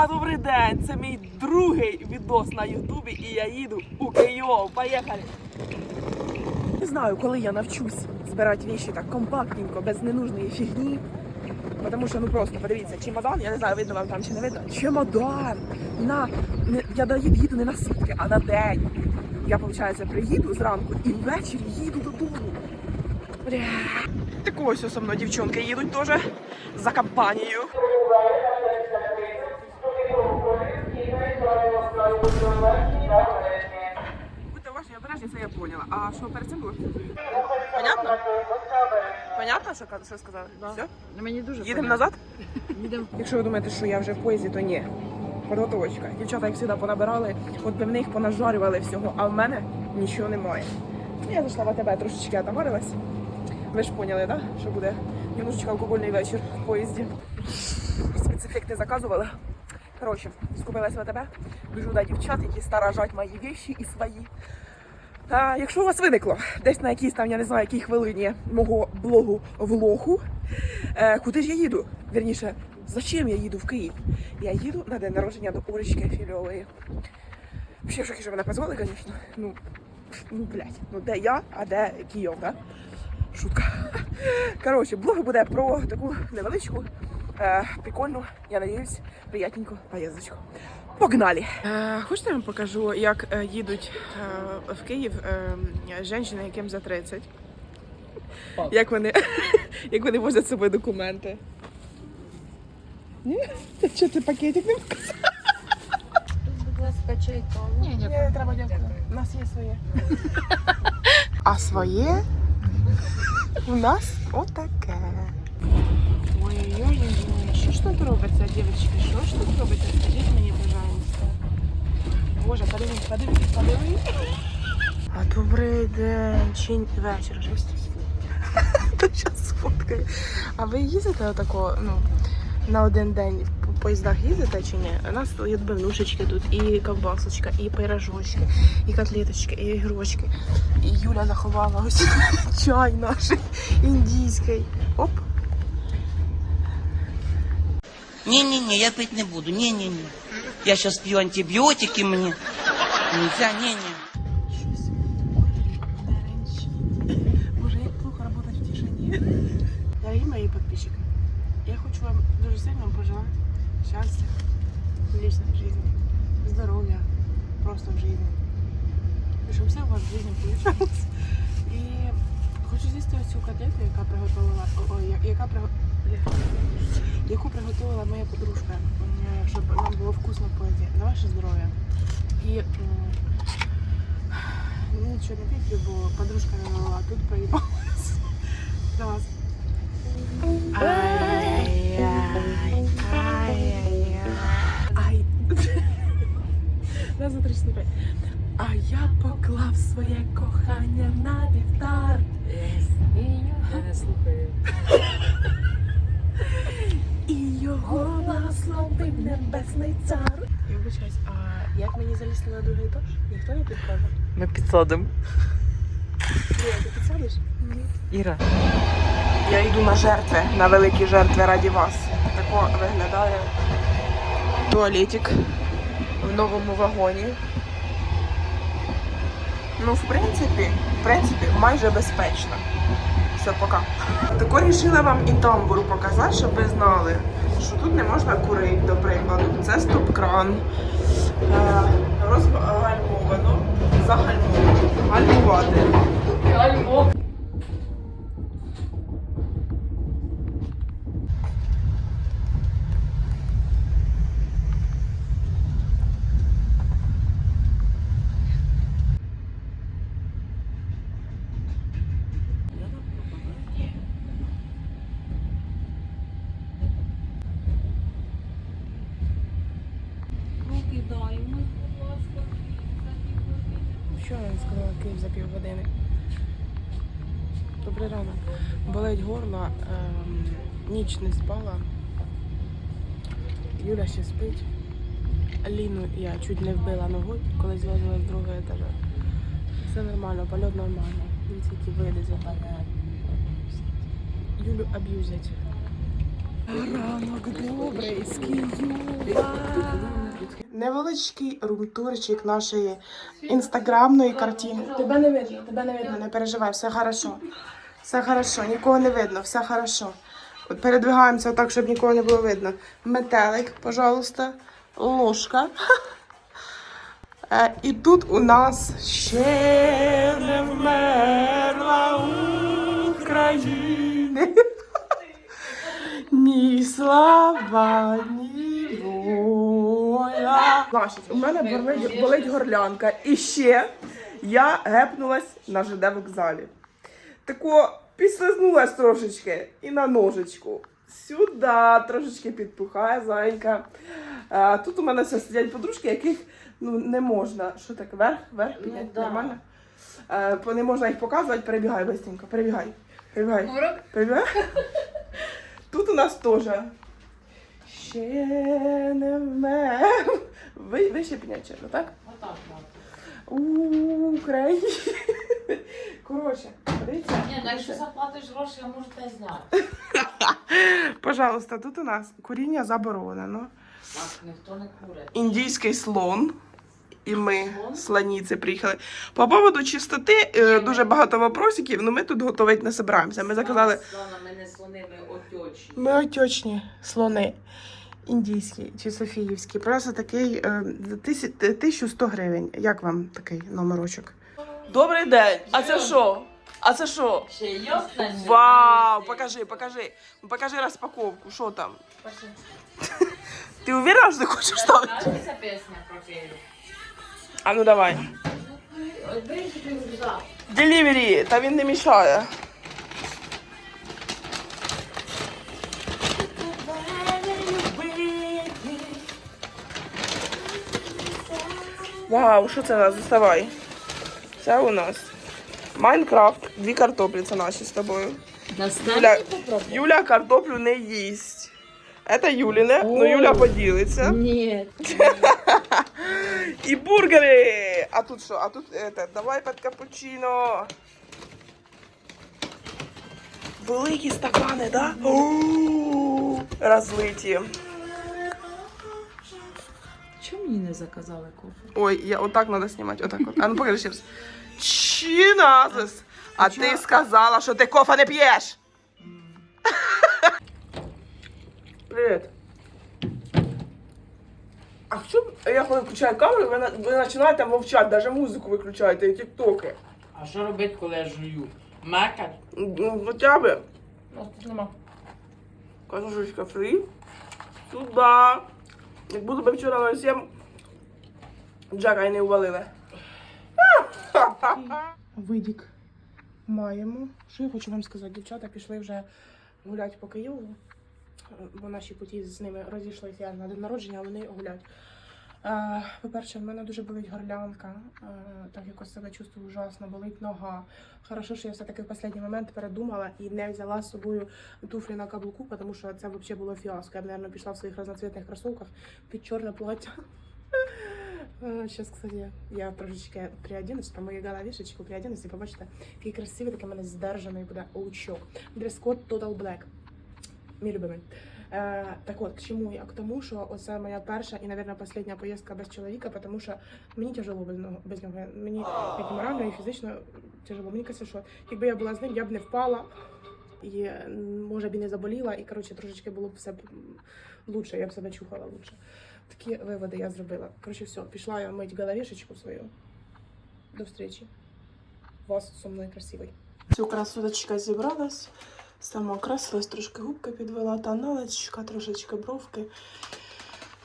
А добрий день! Це мій другий відос на Ютубі і я їду у Київ. Поїхали! Не знаю, коли я навчусь збирати віші так компактненько, без ненужної фігні. Тому що ну просто подивіться, чемодан, я не знаю, видно вам там чи не видно. Чемодан! На я їду не на сутки, а на день. Я, виходить, приїду зранку і ввечері їду додому. Бля. Так ось со мною дівчонки їдуть теж за компанією. Будьте уважні, обережні, це я поняла. А що перед цим було? Понятно? Понятно, що, що сказали? Все? Мені дуже Їдемо назад? Їдемо. Якщо ви думаєте, що я вже в поїзді, то ні. Подготовочка. Дівчата, як завжди, понабирали, от би в них понажарювали всього, а в мене нічого немає. Ну, Я зайшла в АТБ, трошечки отоварилась. Ви ж поняли, так? Що буде немножечко алкогольний вечір в поїзді. Спецефекти заказували. Коротше, скупилась в АТБ. Біжу до дівчат, які старажать мої віші і свої. А, якщо у вас виникло десь на якійсь там, я не знаю, якій хвилині мого блогу влогу, е, куди ж я їду? Вірніше, зачем я їду в Київ? Я їду на день народження до Орочки Фільової. Ще в шокі, що мене позвали, звісно. Ну, ну, блядь, ну де я, а де Київ, да? Шутка. Коротше, блог буде про таку невеличку, е, прикольну, я надіюсь, приятненьку поїздочку. Погнали! Е, хочете я вам покажу, як е, їдуть е, в Київ е, жінки, яким за 30? Як вони, як вони возять з собою документи? Ні? Що ти пакетик не Будь ласка, чайко. Ні, ні. Ні, треба дякую. У нас є своє. А своє у нас отаке. Ой-ой-ой, що ж тут робиться, дівчатки? Що ж тут робиться? Скажіть пожалуйста. Боже, подивись, подивись, подивись. А добрий день, чи вечір вже. Та зараз сфоткаю. А ви їздите отако, ну, на один день по поїздах їздите чи ні? У нас є відбивнушечки тут, і ковбасочка, і пирожочки, і котлеточки, і ігрочки. І Юля заховала ось чай наш індійський. Оп. Не-не-не, я пить не буду. Не-не-не. Я сейчас пью антибиотики мне. Нельзя, не-не. Боже, як плохо работать в тишині. Дорогі мої підписчики, я хочу вам дуже сильно пожелати щастя в личной жизни, здоров'я просто в жизни. І щоб все у вас в жизни получалось. І хочу з'їсти оцю котлету, яка приготувала, ой, яка приго- бля, яку приготувала моя подружка, щоб нам було вкусно поїсти. На ваше здоров'я. І м, Нічого не піплю, бо подружка не мала, тут проїбалась. Клас. Ай. Раз, два, три, чотири, п'ять. А я поклав своє кохання на вівтар. Я не слухаю. Благословив цар. Я вибачаюсь, а як мені залізти на другий етаж? Ніхто не підкаже? Ми підсадимо. Ні, ти підсадиш? Іра. Я йду на жертви, на великі жертви раді вас. Тако виглядає туалетик в новому вагоні. Ну, в принципі, в принципі, майже безпечно. Все, пока. Тако рішила вам і тамбур показати, щоб ви знали, що тут не можна курити, до прикладу. Це стоп-кран. Е, Розгальмовано, загальмовано, гальмувати. Руки дай, ми, будь ласка. Що я вам сказала Київ за півгодини? Добрий ранок. Болить горло, ем, ніч не спала. Юля ще спить. Ліну я чуть не вбила ногою, коли злазила з другого етажа. Все нормально, польот нормально. Він тільки вийде з опалення. Юлю аб'юзять. Ранок добрий з Києва. Невеличкий румтурчик нашої інстаграмної картини. Тебе не видно, тебе не видно, не переживай, все хорошо. Все хорошо, нікого не видно, все хорошо. Передвигаємося так, щоб нікого не було видно. Метелик, пожалуйста, ложка. Е, І тут у нас ще не вмерла України. Ні слава, ні воля. Значить, у мене болить, болить горлянка. І ще я гепнулась на ЖД вокзалі. Тако підслизнулась трошечки і на ножичку. Сюди трошечки підпухає зайка. А, тут у мене все сидять подружки, яких ну, не можна. Що так, вверх, вверх підняти? да. Нормально? А, не можна їх показувати, перебігай быстренько, перебігай. Перебігай. Перебігай. Тут у нас теж. Ще не вмер. Ви, ви ще підняти, черга, так? Отак, Україна. Коротше, дивіться. Ні, ну якщо заплатиш гроші, я можу те зняти. Пожалуйста, тут у нас куріння заборонено. Так, ніхто не курить. Індійський слон. І ми, слоніці, приїхали. По поводу чистоти е, дуже багато вопросиків, але ми тут готувати не збираємося. Ми заказали. Слона, ми не слони, ми. Отечні слони. Індійські чи Софіївські. Просто такий е, за тисяч- 1100 гривень. Як вам такий номерочок? Добрий день! А це що? А це що? Вау! Покажи, покажи. Покажи розпаковку, що там. Ти уверена, що ти хочеш ставити? Київ? А ну давай. Делівері, та він не мішає. Вау, що це у нас? Доставай. Це у нас Майнкрафт, дві картоплі, це наші з тобою. Юля, Юля картоплю не їсть. Це Юліне, ну Юля поділиться. Ні. І бургери! А тут що? А тут это, давай під капучино. Великі стакани, да? Чому мені не заказали кофе? Ой, я отак треба знімати. Отак от. А ну покажи ще раз. Чиназис! А ти сказала, що ти кофе не п'єш. Привіт. А що я коли включаю камеру, ви, на- ви починаєте мовчати, навіть музику виключаєте і тіктоки. А що робити, коли я жую? Макать? Ну, хоча б. У нас тут нема. Картошечка фрі. Сюда. Як буду би вчора на 7, Джака й не увалили. Видік маємо. Що я хочу вам сказати? Дівчата пішли вже гуляти по Києву, бо наші путі з ними розійшлися на день народження, а вони гулять. По-перше, в мене дуже болить горлянка, так якось себе чувствую ужасно, болить нога. Хорошо, що я все-таки в останній момент передумала і не взяла з собою туфлі на каблуку, тому що це взагалі було фіаско. Я б, мабуть, пішла в своїх разноцвітних кросовках під чорне плаття. Сейчас, кстати, я трошечки приоденусь, там моя гала вішечку приоденусь і побачите, який красивий, такий мене здержаний буде лучок. Дрес-код Total Black. Мій любимий. Е, так от, к чому я? К тому, що оце моя перша і, мабуть, остання поїздка без чоловіка, тому що мені тяжело без нього. Без нього. Мені як морально, і фізично тяжело. Мені кажеться, що якби я була з ним, я б не впала. І може б не заболіла, і коротше трошечки було б все лучше, я б себе чухала лучше. Такі виводи я зробила. Коротше, все, пішла я мить головішечку свою. До встречі. Вас со мною красивий. Цю красоточка зібралась. Сама красилась, трошки губки підвела, тоналечка, трошечки бровки.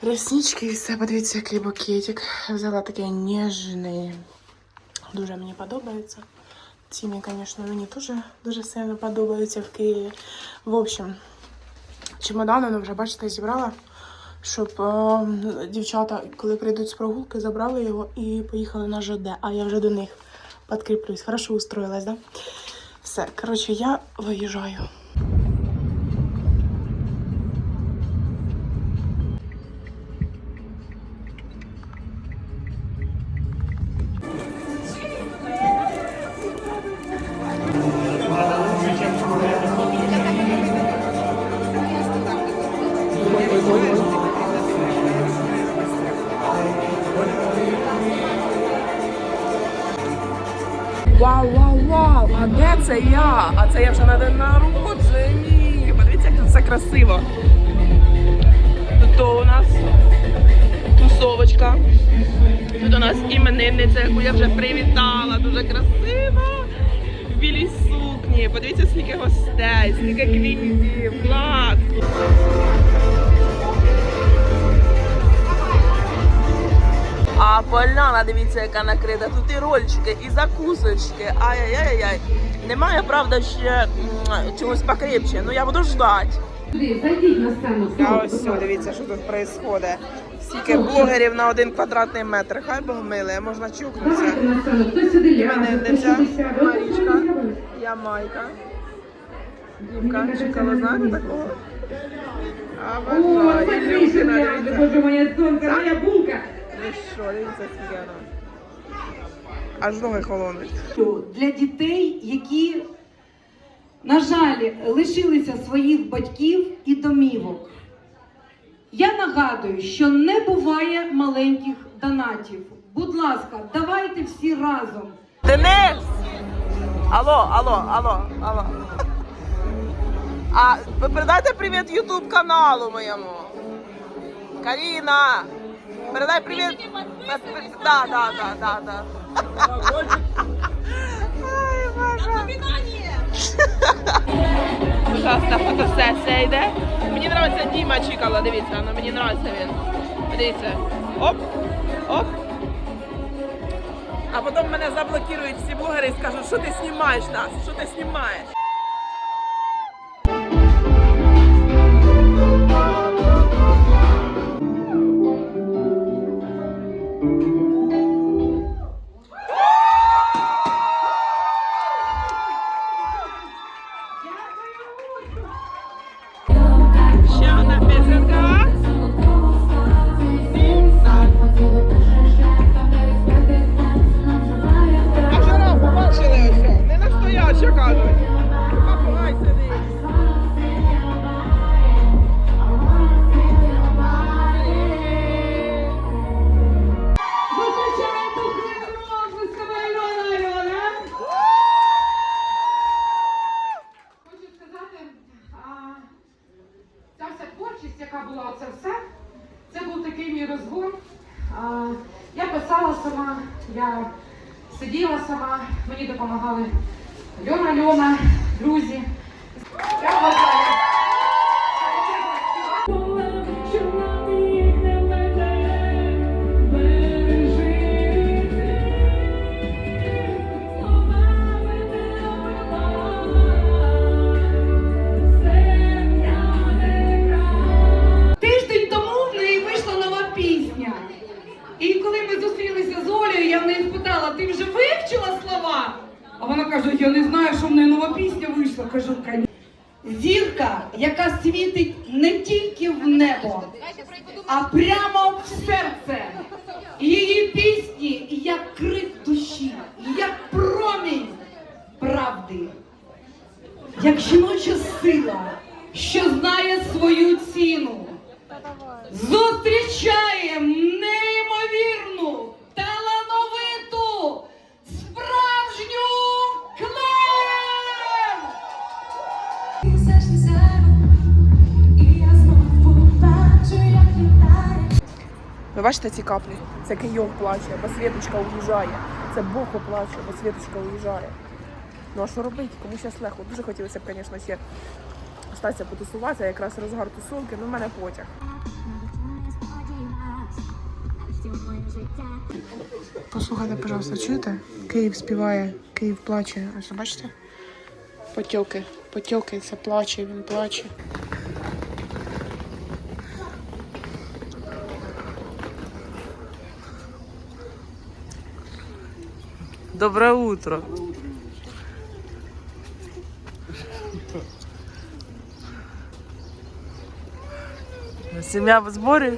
Реснички і все, подивіться, який букетик. Взяла такий ніжний. Дуже мені подобається. Ціни, звісно, мені теж дуже сильно подобаються в Києві. В общем, чемодан, ну, вже бачите, зібрала, Щоб е, дівчата, коли прийдуть з прогулки, забрали його і поїхали на ЖД. А я вже до них підкріплюсь. Хорошо устроїлась, да? Все, коротше, я виїжджаю. А це я вже на день народження. Подивіться, як тут все красиво. Тут у нас тусовочка. Тут у нас іменинниця, яку я вже привітала. Дуже красиво. В білій сукні. Подивіться, скільки гостей, скільки квітів. Клас! А поляна, дивіться, яка накрита. Тут і рольчики, і закусочки. Ай-яй-яй-яй. Немає, правда, ще чогось покрепче. Ну я буду ждати. Зайдіть на сцену. А ось все, дивіться, що тут відбувається. Скільки блогерів на один квадратний метр. Хай Бог миле, можна чукнутися. Давайте на сцену. Хто сюди ляже, хто сюди сяде. Марічка, я Майка. Дімка, чекала, знаєте такого? А О, бажаю, це Ілюхіна, більше дивіться. боже моя сонька, моя булка. Ви що, дивіться, скільки вона. Аж ноги холонуть. для дітей, які, на жаль, лишилися своїх батьків і домівок. Я нагадую, що не буває маленьких донатів. Будь ласка, давайте всі разом. Денис! Алло, алло, алло, алло. А ви передайте привіт Ютуб каналу моєму. Каріна! Передай привіт. Да, да, да, да, да. Ай, Боже. Ужасна фотосесія йде. Мені подобається Діма Чікала, дивіться, ну, мені подобається він. Дивіться. Оп, оп. А потім мене заблокують всі блогери і скажуть, що ти знімаєш нас, що ти знімаєш. Вона каже, я не знаю, що в неї нова пісня вийшла. Кажу, «Конечно». Зірка, яка світить не тільки в небо, а прямо в серце. Її пісні як крик душі, як промінь правди, як жіноча сила, що знає свою ціну. Зустрічаємо неймовірну, Ви бачите ці каплі? Це Кийов плаче, бо Світочка уїжджає. Це Бог плаче, бо Світочка уїжджає. Ну а що робити? Кому зараз легко? Дуже хотілося б, звісно, ще остатися потусуватися, якраз розгар тусовки, ну в мене потяг. Послухайте, пожалуйста, чуєте? Київ співає, Київ плаче. Ось бачите? Потьоки, потьоки, це плаче, він плаче. Доброе утро. Сім'я в зборі?